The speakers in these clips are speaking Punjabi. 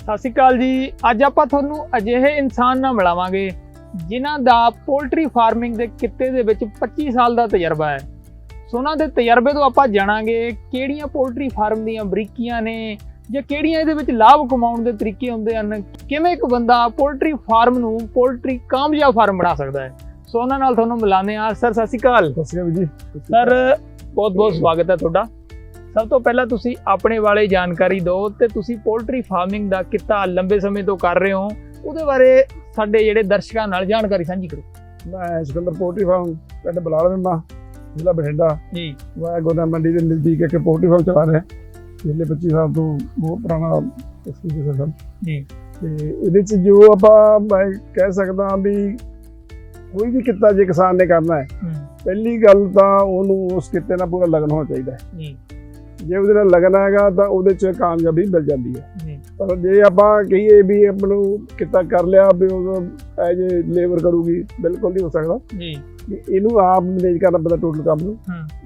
ਸਤਿ ਸ਼੍ਰੀ ਅਕਾਲ ਜੀ। ਅੱਜ ਆਪਾਂ ਤੁਹਾਨੂੰ ਅਜਿਹੇ ਇਨਸਾਨ ਨਾਲ ਮਿਲਾਵਾਂਗੇ ਜਿਨ੍ਹਾਂ ਦਾ ਪੋਲਟਰੀ ਫਾਰਮਿੰਗ ਦੇ ਕਿੱਤੇ ਦੇ ਵਿੱਚ 25 ਸਾਲ ਦਾ ਤਜਰਬਾ ਹੈ। ਸੋ ਉਹਨਾਂ ਦੇ ਤਜਰਬੇ ਤੋਂ ਆਪਾਂ ਜਾਣਾਂਗੇ ਕਿਹੜੀਆਂ ਪੋਲਟਰੀ ਫਾਰਮ ਦੀਆਂ ਬਰੀਕੀਆਂ ਨੇ ਜਾਂ ਕਿਹੜੀਆਂ ਇਹਦੇ ਵਿੱਚ ਲਾਭ ਕਮਾਉਣ ਦੇ ਤਰੀਕੇ ਹੁੰਦੇ ਹਨ। ਕਿਵੇਂ ਇੱਕ ਬੰਦਾ ਪੋਲਟਰੀ ਫਾਰਮ ਨੂੰ ਪੋਲਟਰੀ ਕਾਮਯਾਬ ਫਾਰਮ ਬਣਾ ਸਕਦਾ ਹੈ। ਸੋ ਉਹਨਾਂ ਨਾਲ ਤੁਹਾਨੂੰ ਮਿਲਾਉਂਦੇ ਹਾਂ। ਸਰ ਸਤਿ ਸ਼੍ਰੀ ਅਕਾਲ। ਸਤਿ ਸ਼੍ਰੀ ਅਕਾਲ ਜੀ। ਸਰ ਬਹੁਤ ਬਹੁਤ ਸਵਾਗਤ ਹੈ ਤੁਹਾਡਾ। ਸਭ ਤੋਂ ਪਹਿਲਾਂ ਤੁਸੀਂ ਆਪਣੇ ਬਾਰੇ ਜਾਣਕਾਰੀ ਦਿਓ ਤੇ ਤੁਸੀਂ ਪੋਲਟਰੀ ਫਾਰਮਿੰਗ ਦਾ ਕਿੱਤਾ ਲੰਬੇ ਸਮੇਂ ਤੋਂ ਕਰ ਰਹੇ ਹੋ ਉਹਦੇ ਬਾਰੇ ਸਾਡੇ ਜਿਹੜੇ ਦਰਸ਼ਕਾਂ ਨਾਲ ਜਾਣਕਾਰੀ ਸਾਂਝੀ ਕਰੋ। ਮੈਂ ਸਿਕੰਦਰ ਪੋਲਟਰੀ ਫਾਰਮ ਪਿੰਡ ਬਲਾਲ ਮੈਂਬਾ ਜ਼ਿਲ੍ਹਾ ਬਠਿੰਡਾ। ਜੀ। ਮੈਂ ਗੋਦਾਮ ਮੰਡੀ ਦੇ ਨਜ਼ਦੀਕ ਇੱਕ ਪੋਲਟਰੀ ਫਾਰਮ ਚਲਾ ਰਿਹਾ। ਪਿਛਲੇ 25 ਸਾਲ ਤੋਂ ਬਹੁਤ ਪੁਰਾਣਾ ਐਕਸਪੀਰੀਅੰਸ ਹੈ ਜੀ। ਤੇ ਇਹਦੇ ਚ ਜੋ ਆਪਾਂ ਮੈਂ ਕਹਿ ਸਕਦਾ ਵੀ ਕੋਈ ਵੀ ਕਿੱਤਾ ਜੇ ਕਿਸਾਨ ਨੇ ਕਰਨਾ ਹੈ ਹੂੰ। ਪਹਿਲੀ ਗੱਲ ਤਾਂ ਉਹਨੂੰ ਉਸ ਕਿੱਤੇ ਨਾਲ ਪੂਰਾ ਲਗਨ ਹੋਣਾ ਚਾਹੀਦਾ ਹੈ। ਜੀ। ਜੇ ਉਹਦੇ ਨਾਲ ਲਗਨ ਹੈਗਾ ਤਾਂ ਉਹਦੇ ਚ ਕਾਮਯਾਬੀ ਮਿਲ ਜਾਂਦੀ ਹੈ। ਪਰ ਜੇ ਆਪਾਂ ਕਹੀਏ ਵੀ ਆਪਾਂ ਨੂੰ ਕਿੱਤਾ ਕਰ ਲਿਆ ਵੀ ਉਹ ਐਜ ਲੇਬਰ ਕਰੂਗੀ ਬਿਲਕੁਲ ਨਹੀਂ ਹੋ ਸਕਦਾ। ਜੀ। ਇਹਨੂੰ ਆਪ ਮੈਨੇਜ ਕਰਨਾ ਪੈਂਦਾ ਟੋਟਲ ਕੰਮ ਨੂੰ।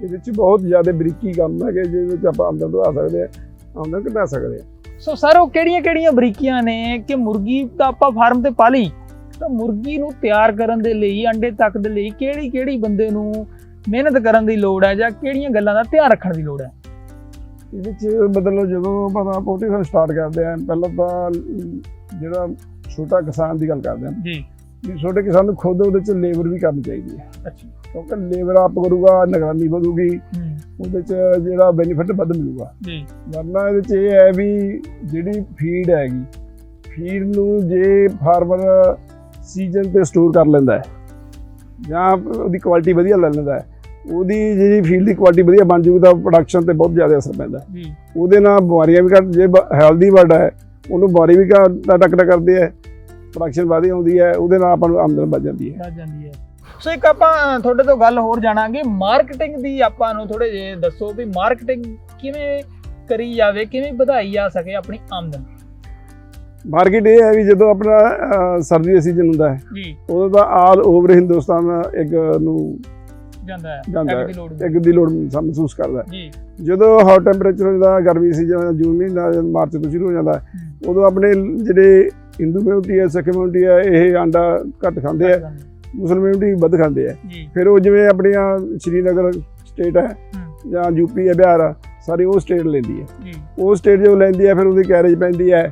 ਇਹਦੇ ਵਿੱਚ ਬਹੁਤ ਜ਼ਿਆਦਾ ਬਰੀਕੀ ਕੰਮ ਹੈਗੇ ਜਿਹਦੇ ਵਿੱਚ ਆਪਾਂ ਆਮਦਨ ਵਧਾ ਸਕਦੇ ਆ ਆਮਦਨ ਘਟਾ ਸਕਦੇ ਆ ਸੋ ਸਰ ਉਹ ਕਿਹੜੀਆਂ ਕਿਹੜੀਆਂ ਬਰੀਕੀਆਂ ਨੇ ਕਿ ਮੁਰਗੀ ਤਾਂ ਆਪਾਂ ਫਾਰਮ ਤੇ ਪਾਲੀ ਤਾਂ ਮੁਰਗੀ ਨੂੰ ਤਿਆਰ ਕਰਨ ਦੇ ਲਈ ਅੰਡੇ ਤੱਕ ਦੇ ਲਈ ਕਿਹੜੀ ਕਿਹੜੀ ਬੰਦੇ ਨੂੰ ਮਿਹਨਤ ਕਰਨ ਦੀ ਲੋੜ ਹੈ ਜਾਂ ਕਿਹੜੀਆਂ ਗੱਲਾਂ ਦਾ ਧਿਆਨ ਰੱਖਣ ਦੀ ਲੋੜ ਹੈ? ਇਹਦੇ ਵਿੱਚ ਮਤਲਬ ਜਦੋਂ ਆਪਾਂ ਪੋਲਟਰੀ ਫਾਰਮ ਸਟਾਰਟ ਕਰਦੇ ਆ ਪਹਿਲਾਂ ਤਾਂ ਜਿਹੜਾ ਛੋਟਾ ਕਿਸਾਨ ਦੀ ਗੱਲ ਕਰਦੇ ਆ ਜੀ। ਵੀ ਛੋਟੇ ਕਿਸਾਨ ਨੂੰ ਖੁਦ ਉਹਦੇ ਚ ਲੇਬਰ ਵੀ ਕਰਨੀ ਚਾਹੀਦੀ ਹੈ। ਅੱਛਾ। ਕਿਉਂਕਿ ਲੇਬਰ ਆਪ ਕਰੂਗਾ ਨਿਗਰਾਨੀ ਵਧੂਗੀ ਉਹਦੇ ਚ ਜਿਹੜਾ ਬੈਨੀਫਿਟ ਵੱਧ ਮਿਲੂਗਾ। ਜੀ। ਵਰਨਾ ਇਹਦੇ ਚ ਇਹ ਹੈ ਵੀ ਜਿਹੜੀ ਫੀਡ ਹੈਗੀ ਫੀਡ ਨੂੰ ਜੇ ਫਾਰਮਰ ਸੀਜ਼ਨ ਤੇ ਸਟੋਰ ਕਰ ਲੈਂਦਾ ਹੈ ਜਾਂ ਉਹਦੀ ਕੁਆਲਿਟੀ ਵਧੀਆ ਲੈ ਲੈਂਦਾ ਹੈ ਉਹਦੀ ਜਿਹੜੀ ਫੀਡ ਦੀ ਕੁਆਲਿਟੀ ਵਧੀਆ ਬਣ ਜੂਗੀ ਤਾਂ ਪ੍ਰੋਡਕਸ਼ਨ ਤੇ ਬਹੁਤ ਜ਼ਿਆਦਾ ਅਸਰ ਪੈਂਦਾ। ਉਹਦੇ ਨਾਲ ਬਿਮਾਰੀਆਂ ਵੀ ਘੱਟ ਜੇ ਹੈਲਦੀ ਵਰਡ ਹੈ ਉਹਨੂੰ ਬਿਮਾਰੀ ਵੀ ਘੱਟ ਟੱਕਰ ਕਰਦੇ ਹੈ ਪ੍ਰੋਡਕਸ਼ਨ ਵਧੀਆ ਆਉਂਦੀ ਹੈ ਉਹਦੇ ਨਾਲ ਆਪਾਂ ਨੂੰ ਆਮਦਨ ਵੱਧ ਜਾਂਦੀ ਹੈ। ਵੱਧ ਜਾਂਦੀ ਹੈ। ਸੋ ਇੱਕ ਆਪਾਂ ਤੁਹਾਡੇ ਤੋਂ ਗੱਲ ਹੋਰ ਜਾਣਾਂਗੇ ਮਾਰਕੀਟਿੰਗ ਦੀ ਆਪਾਂ ਨੂੰ ਥੋੜੇ ਜੇ ਦੱਸੋ ਵੀ ਮਾਰਕੀਟਿੰਗ ਕਿਵੇਂ ਕਰੀ ਜਾਵੇ ਕਿਵੇਂ ਵਧਾਈ ਜਾ ਸਕੇ ਆਪਣੀ ਆਮਦਨ? ਮਾਰਕੀਟ ਇਹ ਹੈ ਵੀ ਜਦੋਂ ਆਪਣਾ ਸਰਦੀ ਦਾ ਸੀਜ਼ਨ ਹੁੰਦਾ ਹੈ ਜੀ। ਉਦੋਂ ਤਾਂ ਆਲ ਓਵਰ ਹਿੰਦੁਸਤਾਨ ਇੱਕ ਨੂੰ ਜਾਂਦਾ ਹੈ ਐਗ ਹੈ। ਦੀ ਲੋੜ ਇੱਕ ਦੀ ਲੋੜ ਮਹਿਸੂਸ ਕਰਦਾ ਜੀ। ਜਦੋਂ ਹਾਟ ਟੈਂਪਰੇਚਰ ਹੁੰਦਾ ਗਰਮੀ ਸੀਜ਼ਨ ਜੂਨ ਮਹੀਨਾ ਮਾਰਚ ਤੋਂ ਸ਼ੁਰੂ ਹੋ ਜਾਂਦਾ। ਉਦੋਂ ਆਪਣੇ ਜਿਹੜੇ ਹਿੰਦੂ ਕਮਿਊਨਿਟੀ ਹੈ ਸਿੱਖ ਕਮਿਊਨਿਟੀ ਹੈ ਇਹ ਆਂਡਾ ਘੱਟ ਖਾਂਦੇ ਆ ਮੁਸਲਮਾਨ ਕਮਿਊਨਿਟੀ ਵੱਧ ਖਾਂਦੇ ਆ ਫਿਰ ਉਹ ਜਿਵੇਂ ਆਪਣੀਆਂ ਸ਼੍ਰੀਨਗਰ ਸਟੇਟ ਹੈ। ਜਾਂ ਯੂਪੀ ਹੈ ਬਿਹਾਰ ਆ ਸਾਰੀ ਉਹ ਸਟੇਟ ਲੈਂਦੀ ਹੈ। ਉਹ ਸਟੇਟ ਜੋ ਲੈਂਦੀ ਹੈ ਫਿਰ ਉਹਦੀ ਕੈਰੇਜ ਪੈਂਦੀ ਹੈ।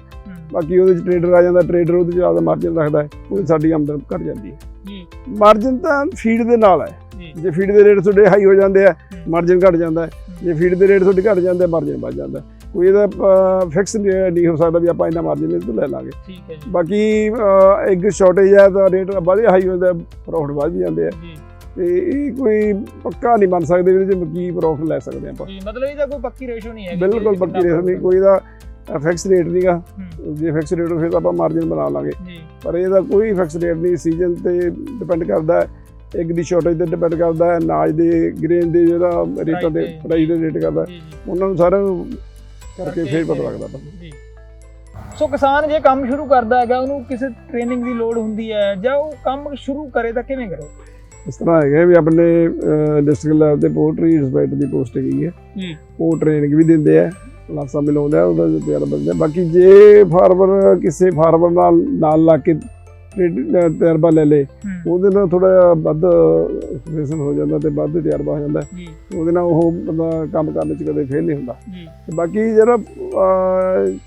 ਬਾਕੀ ਉਹਦੇ ਚ ਟ੍ਰੇਡਰ ਆ ਜਾਂਦਾ ਟ੍ਰੇਡਰ ਉਹਦੇ ਚ ਜ਼ਿਆਦਾ ਮਾਰਜਨ ਰੱਖਦਾ ਹੈ ਉਹ ਸਾਡੀ ਆਮਦਨ ਘਟ ਜਾਂਦੀ ਹੈ। ਮਾਰਜਨ ਤਾਂ ਫੀਡ ਦੇ ਨਾਲ ਹੈ। ਜੀ। ਜੇ ਫੀਡ ਦੇ ਰੇਟ ਤੁਹਾਡੇ ਹਾਈ ਹੋ ਜਾਂਦੇ ਆ ਹੂੰ। ਮਾਰਜਨ ਘਟ ਜਾਂਦਾ ਹੈ। ਜੇ ਫੀਡ ਦੇ ਰੇਟ ਤੁਹਾਡੇ ਘਟ ਜਾਂਦੇ ਮਾਰਜਨ ਵੱਧ ਜਾਂਦਾ ਹੈ। ਕੋਈ ਇਹਦਾ ਫਿਕਸ ਨਹੀਂ ਹੋ ਸਕਦਾ ਵੀ ਆਪਾਂ ਇੰਨਾ ਮਾਰਜਨ ਇਹਦੇ ਤੋਂ ਲੈ ਲਾਂਗੇ। ਠੀਕ ਹੈ ਜੀ। ਬਾਕੀ ਇੱਕ ਸ਼ਾਰਟੇਜ ਹੈ ਤਾਂ ਰੇਟ ਵਧੀਆ ਹਾਈ ਹੁੰਦਾ ਪ੍ਰੋਫਿਟ ਵੱਧ ਜਾਂਦੇ ਆ। ਜੀ। ਤੇ ਇਹ ਕੋਈ ਪੱਕਾ ਨਹੀਂ ਬਣ ਸਕਦੇ ਵੀ ਚ ਕੀ ਪ੍ਰੋਫਿਟ ਲੈ ਸਕਦੇ ਆਪਾਂ। ਜੀ ਮਤਲਬ ਇਹਦਾ ਕੋਈ ਪੱਕੀ ਰੇਸ਼ੋ ਨਹੀਂ ਹੈ ਬਿਲਕੁਲ ਪੱਕੀ ਰੇਟ ਨਹੀਂ ਕੋਈ ਇਹਦਾ ਫਿਕਸ ਰੇਟ ਨਹੀਂਗਾ ਹੂੰ। ਜੇ ਫਿਕਸ ਰੇਟ ਹੋਵੇ ਤਾਂ ਆਪਾਂ ਮਾਰਜਨ ਬਣਾ ਲਾਂਗੇ। ਜੀ। ਪਰ ਇਹਦਾ ਕੋਈ ਫਿਕਸ ਰੇਟ ਨਹੀਂ ਸੀਜ਼ਨ ਤੇ ਡਿਪੈਂਡ ਕਰਦਾ ਹੈ। ਇੱਕ ਦੀ ਸ਼ਾਰਟੇਜ ਤੇ ਡਿਪੈਂਡ ਕਰਦਾ ਹੈ ਅਨਾਜ ਦੇ ਗ੍ਰੇਨ ਦੇ ਜਿਹੜਾ ਰੇਟਾਂ ਦੇ ਤੇ, ਪ੍ਰਾਈਸ ਦੇ ਰੇਟ ਕਰਦਾ ਉਹਨਾਂ ਨੂੰ ਸਾਰਿਆਂ ਨੂੰ ਕਰਕੇ ਫੇਰ ਪਤਾ ਲੱਗਦਾ। ਜੀ। ਸੋ ਕਿਸਾਨ ਜੇ ਕੰਮ ਸ਼ੁਰੂ ਕਰਦਾ ਹੈਗਾ ਉਹਨੂੰ ਕਿਸੇ ਟ੍ਰੇਨਿੰਗ ਦੀ ਲੋੜ ਹੁੰਦੀ ਹੈ ਜਾਂ ਉਹ ਕੰਮ ਸ਼ੁਰੂ ਕਰੇ ਤਾਂ ਕਿਵੇਂ ਕਰੇ? ਇਸ ਤਰ੍ਹਾਂ ਹੈਗਾ ਵੀ ਆਪਣੇ ਡਿਸਟ੍ਰਿਕਟ ਲੈਵਲ ਤੇ ਪੋਲਟਰੀ ਇੰਸਪੈਕਟਰ ਦੀ ਪੋਸਟ ਹੈਗੀ ਹੈ। ਉਹ ਟ੍ਰੇਨਿੰਗ ਵੀ ਦਿੰਦੇ ਆ ਕਲਾਸਾਂ ਵੀ ਲਾਉਂਦੇ ਆ ਉਹਦਾ ਤਿਆਰ ਬੰਦੇ। ਬਾਕੀ ਜੇ ਫਾਰਮਰ ਕਿਸੇ ਫਾਰਮਰ ਨਾਲ ਨਾਲ ਲਾ ਕੇ ਤਜਰਬਾ ਲੈ ਲੇ ਉਹਦੇ ਨਾਲ ਥੋੜਾ ਜਿਹਾ ਵੱਧ ਐਕਸਪੀਰੀਅੰਸ ਹੋ ਜਾਂਦਾ ਤੇ ਵੱਧ ਤਜਰਬਾ ਹੋ ਜਾਂਦਾ। ਉਹਦੇ ਨਾਲ ਉਹ ਬੰਦਾ ਕੰਮ ਕਰਨ ਚ ਕਦੇ ਫੇਲ ਨਹੀਂ ਹੁੰਦਾ। ਤੇ ਬਾਕੀ ਜਿਹੜਾ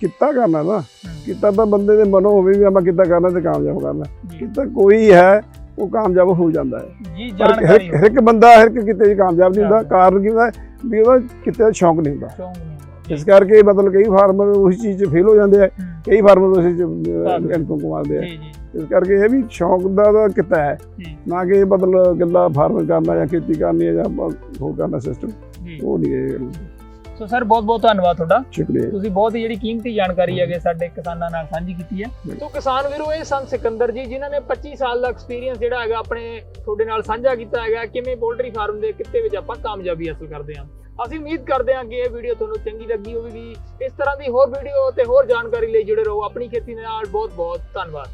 ਕਿੱਤਾ ਕਰਨਾ ਨਾ ਕਿੱਤਾ ਤਾਂ ਬੰਦੇ ਦੇ ਮਨੋਂ ਹੋਵੇ ਵੀ ਆਪਾਂ ਕਿੱਤਾ ਕਰਨਾ ਤੇ ਕਾਮਯਾਬ ਕਰਨਾ। ਕਿੱਤਾ ਕੋਈ ਹੈ ਉਹ ਕਾਮਯਾਬ ਹੋ ਜਾਂਦਾ ਹੈ। ਜੀ ਹਰ ਜਾਣਕਾਰੀ ਹਰ ਇੱਕ ਬੰਦਾ ਹਰ ਇੱਕ ਕਿੱਤੇ ਕਾਮਯਾਬ ਨਹੀਂ ਹੁੰਦਾ। ਕਾਰਨ ਕੀ ਹੁੰਦਾ? ਵੀ ਉਹਦਾ ਕਿੱਤੇ ਸ਼ੌਂਕ ਨਹੀਂ ਹੁੰਦਾ। ਸ਼ੌਂਕ ਨਹੀਂ ਹੁੰਦਾ। ਇਸ ਕਰਕੇ ਮਤਲਬ ਕਈ ਫਾਰਮਰ ਉਸ ਚੀਜ਼ 'ਚ ਫੇਲ ਹੋ ਜਾਂਦੇ ਆ। ਹੂੰ। ਕਈ ਫਾਰਮਰ ਉਸ ਚੀਜ਼ 'ਚ ਇਨਕਮ ਕਮਾਉਂਦੇ ਆ। ਇਸ ਕਰਕੇ ਇਹ ਵੀ ਸ਼ੌਂਕ ਦਾ ਤਾਂ ਕਿੱਤਾ ਹੈ। ਨਾ ਕਿ ਮਤਲਬ ਗੱਲਾਂ ਫਾਰਮਿੰਗ ਕਰਨਾ ਜਾਂ ਖੇਤੀ ਕਰਨੀ ਜਾਂ ਹੋਰ ਕਰਨਾ ਸਿਸਟਮ ਉਹ ਨਹੀਂ ਹੈ ਸੋ ਸਰ ਬਹੁਤ ਬਹੁਤ ਧੰਨਵਾਦ ਤੁਹਾਡਾ। ਸ਼ੁਕਰੀਆ। ਤੁਸੀਂ ਬਹੁਤ ਹੀ ਜਿਹੜੀ ਕੀਮਤੀ ਜਾਣਕਾਰੀ ਹੈਗੇ ਸਾਡੇ ਕਿਸਾਨਾਂ ਨਾਲ ਸਾਂਝੀ ਕੀਤੀ ਹੈ। ਤੋਂ ਕਿਸਾਨ ਵੀਰੋ ਇਹ ਸਨ ਸਿਕੰਦਰ ਜੀ ਜਿਨ੍ਹਾਂ ਨੇ 25 ਸਾਲ ਦਾ ਐਕਸਪੀਰੀਅੰਸ ਜਿਹੜਾ ਹੈਗਾ ਆਪਣੇ ਤੁਹਾਡੇ ਨਾਲ ਸਾਂਝਾ ਕੀਤਾ ਹੈਗਾ ਕਿਵੇਂ ਪੋਲਟਰੀ ਫਾਰਮ ਦੇ ਕਿੱਤੇ ਵਿੱਚ ਆਪਾਂ ਕਾਮਯਾਬੀ ਹਾਸਲ ਕਰਦੇ ਹਾਂ। ਅਸੀਂ ਉਮੀਦ ਕਰਦੇ ਹਾਂ ਕਿ ਇਹ ਵੀਡੀਓ ਤੁਹਾਨੂੰ ਚੰਗੀ ਲੱਗੀ ਹੋਵੇਗੀ। ਇਸ ਤਰ੍ਹਾਂ ਦੀ ਹੋਰ ਵੀਡੀਓ ਤੇ ਹੋਰ ਜਾਣਕਾਰੀ ਲਈ ਜੁੜੇ ਰਹੋ। ਆਪਣੀ ਖੇਤੀ ਨਾਲ ਬਹੁਤ ਬਹੁਤ ਧੰਨਵਾਦ।